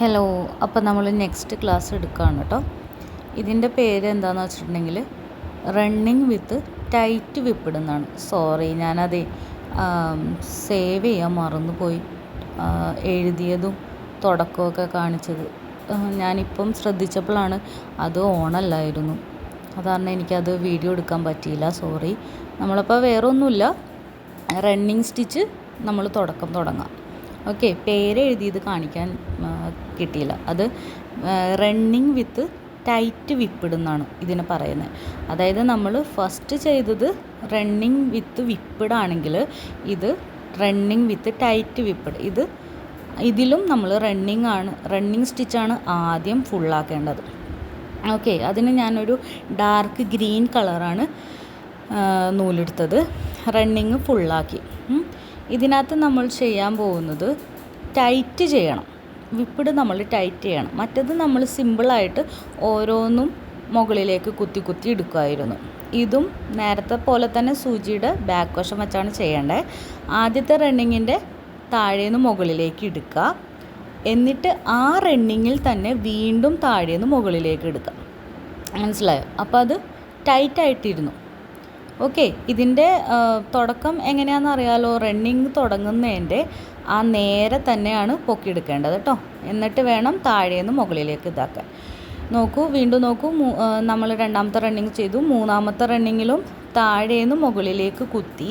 Hello അപ്പോൾ നമ്മൾ next class എടുക്കുകയാണ് കേട്ടോ ഇതിന്റെ പേര് എന്താണെന്ന് വെച്ചിട്ടുണ്ടെങ്കിൽ റണ്ണിങ് വിത്ത് ടൈറ്റ് വിപ്പിഡ് എന്നാണ് സോറി ഞാനത് സേവ് ചെയ്യാൻ മറന്നുപോയി. എഴുതിയതും തുടക്കമൊക്കെ കാണിച്ചത്. ഞാനിപ്പം ശ്രദ്ധിച്ചപ്പോഴാണ് അത് ഓണല്ലായിരുന്നു. അതാണ് എനിക്കത് വീഡിയോ എടുക്കാൻ പറ്റിയില്ല. സോറി നമ്മളപ്പോൾ വേറെ ഒന്നുമില്ല റണ്ണിങ് സ്റ്റിച്ച് നമ്മൾ തുടക്കം തുടങ്ങാം. ഓക്കെ പേര് എഴുതിയത് കാണിക്കാൻ കിട്ടിയില്ല. അത് റണ്ണിങ് വിത്ത് ടൈറ്റ് വിപ്പിടുന്നാണ് ഇതിന് പറയുന്നത് അതായത് നമ്മൾ ഫസ്റ്റ് ചെയ്തത് റണ്ണിങ് വിത്ത് വിപ്പിടാണെങ്കിൽ ഇത് റണ്ണിങ് വിത്ത് ടൈറ്റ് വിപ്പിട് ഇത് ഇതിലും നമ്മൾ റണ്ണിങ് ആണ് റണ്ണിങ് സ്റ്റിച്ചാണ് ആദ്യം ഫുള്ളാക്കേണ്ടത് ഓക്കെ അതിന് ഞാനൊരു ഡാർക്ക് ഗ്രീൻ കളറാണ് നൂലെടുത്തത്. റണ്ണിങ് ഫുള്ളാക്കി. ഇതിനകത്ത് നമ്മൾ ചെയ്യാൻ പോകുന്നത് ടൈറ്റ് ചെയ്യണം. വിപ്പിട് നമ്മൾ ടൈറ്റ് ചെയ്യണം. മറ്റത് നമ്മൾ സിമ്പിളായിട്ട് ഓരോന്നും മുകളിലേക്ക് കുത്തി കുത്തി എടുക്കുമായിരുന്നു. ഇതും നേരത്തെ പോലെ തന്നെ സൂചിയുടെ ബാക്ക് വശം വെച്ചാണ് ചെയ്യേണ്ടത് ആദ്യത്തെ റണ്ണിങ്ങിന്റെ താഴേന്ന് മുകളിലേക്ക് എടുക്കുക. എന്നിട്ട് ആ റണ്ണിങ്ങിൽ തന്നെ വീണ്ടും താഴേന്ന് മുകളിലേക്ക് എടുക്കുക. മനസ്സിലായോ? അപ്പോൾ അത് ടൈറ്റായിട്ടിരുന്നു ഓക്കെ ഇതിന്റെ തുടക്കം എങ്ങനെയാണെന്ന് അറിയാലോ റണ്ണിങ് തുടങ്ങുന്നതിന്റെ ആ നേരെ തന്നെയാണ് പൊക്കിയെടുക്കേണ്ടത് കേട്ടോ. എന്നിട്ട് വേണം താഴേന്ന് മുകളിലേക്ക് ഇതാക്കാൻ. നോക്കൂ വീണ്ടും നോക്കൂ നമ്മൾ രണ്ടാമത്തെ റണ്ണിങ് ചെയ്തു. മൂന്നാമത്തെ റണ്ണിങ്ങിലും താഴേന്ന് മുകളിലേക്ക് കുത്തി.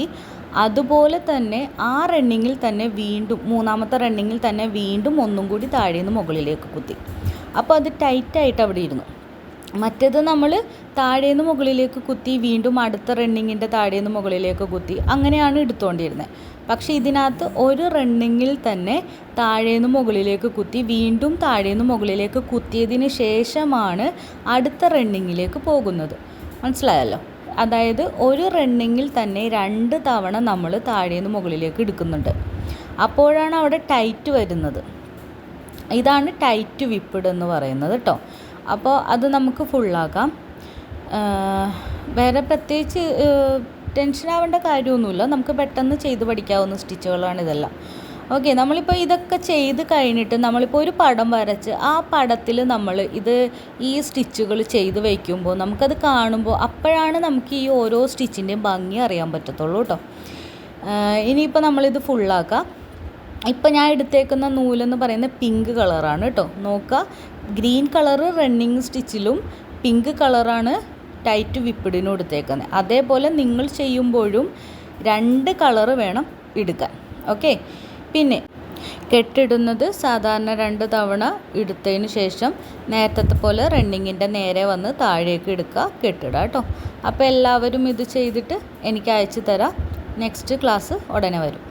അതുപോലെ തന്നെ ആ റണ്ണിങ്ങിൽ തന്നെ വീണ്ടും മൂന്നാമത്തെ റണ്ണിങ്ങിൽ തന്നെ വീണ്ടും ഒന്നും കൂടി താഴേന്ന് മുകളിലേക്ക് കുത്തി. അപ്പോൾ അത് ടൈറ്റായിട്ട് അവിടെ ഇരുന്നു. മറ്റേത് നമ്മൾ താഴേന്ന് മുകളിലേക്ക് കുത്തി വീണ്ടും അടുത്ത റണ്ണിങ്ങിന്റെ താഴേന്ന് മുകളിലേക്ക് കുത്തി അങ്ങനെയാണ് എടുത്തുകൊണ്ടിരുന്നത് പക്ഷേ ഇതിനകത്ത് ഒരു റണ്ണിങ്ങിൽ തന്നെ താഴേന്ന് മുകളിലേക്ക് കുത്തി വീണ്ടും താഴേന്ന് മുകളിലേക്ക് കുത്തിയതിന് ശേഷമാണ് അടുത്ത റണ്ണിങ്ങിലേക്ക് പോകുന്നത്. മനസ്സിലായല്ലോ? അതായത് ഒരു റണ്ണിങ്ങിൽ തന്നെ രണ്ട് തവണ നമ്മൾ താഴേന്ന് മുകളിലേക്ക് എടുക്കുന്നുണ്ട്. അപ്പോഴാണ് അവിടെ ടൈറ്റ് വരുന്നത്. ഇതാണ് ടൈറ്റ് വിപ്പിഡ് എന്ന് പറയുന്നത് കേട്ടോ അപ്പോൾ അത് നമുക്ക് ഫുള്ളാക്കാം വേറെ പ്രത്യേകിച്ച് ടെൻഷൻ ആവേണ്ട കാര്യമൊന്നുമില്ല. നമുക്ക് പെട്ടെന്ന് ചെയ്ത് പഠിക്കാവുന്ന സ്റ്റിച്ചുകളാണ് ഇതെല്ലാം. ഓക്കെ നമ്മളിപ്പോൾ ഇതൊക്കെ ചെയ്ത് കഴിഞ്ഞിട്ട് നമ്മളിപ്പോൾ ഒരു പടം വരച്ച് ആ പടത്തിൽ നമ്മൾ ഇത് ഈ സ്റ്റിച്ചുകൾ ചെയ്ത് വയ്ക്കുമ്പോൾ നമുക്കത് കാണുമ്പോൾ അപ്പോഴാണ് നമുക്ക് ഈ ഓരോ സ്റ്റിച്ചിന്റെയും ഭംഗി അറിയാൻ പറ്റത്തുള്ളൂ കേട്ടോ. ഇനിയിപ്പോൾ നമ്മളിത് ഫുള്ളാക്കാം ഇപ്പം ഞാൻ എടുത്തേക്കുന്ന നൂലെന്ന് പറയുന്നത് പിങ്ക് കളറാണ് കേട്ടോ. നോക്കുക. ഗ്രീൻ കളർ റണ്ണിങ് സ്റ്റിച്ചിലും പിങ്ക് കളറാണ് ടൈറ്റ് വിപ്പിടിന് എടുത്തേക്കുന്നത്. അതേപോലെ നിങ്ങൾ ചെയ്യുമ്പോഴും രണ്ട് കളറ് വേണം എടുക്കാൻ ഓക്കെ? പിന്നെ കെട്ടിടുന്നത് സാധാരണ രണ്ട് തവണ എടുത്തതിന് ശേഷം നേരത്തെ പോലെ റണ്ണിങ്ങിന്റെ നേരെ വന്ന് താഴേക്ക് എടുക്കുക കെട്ടിടുക കേട്ടോ. അപ്പോൾ എല്ലാവരും ഇത് ചെയ്തിട്ട് എനിക്ക് അയച്ചു തരാം. നെക്സ്റ്റ് ക്ലാസ് ഉടനെ വരും.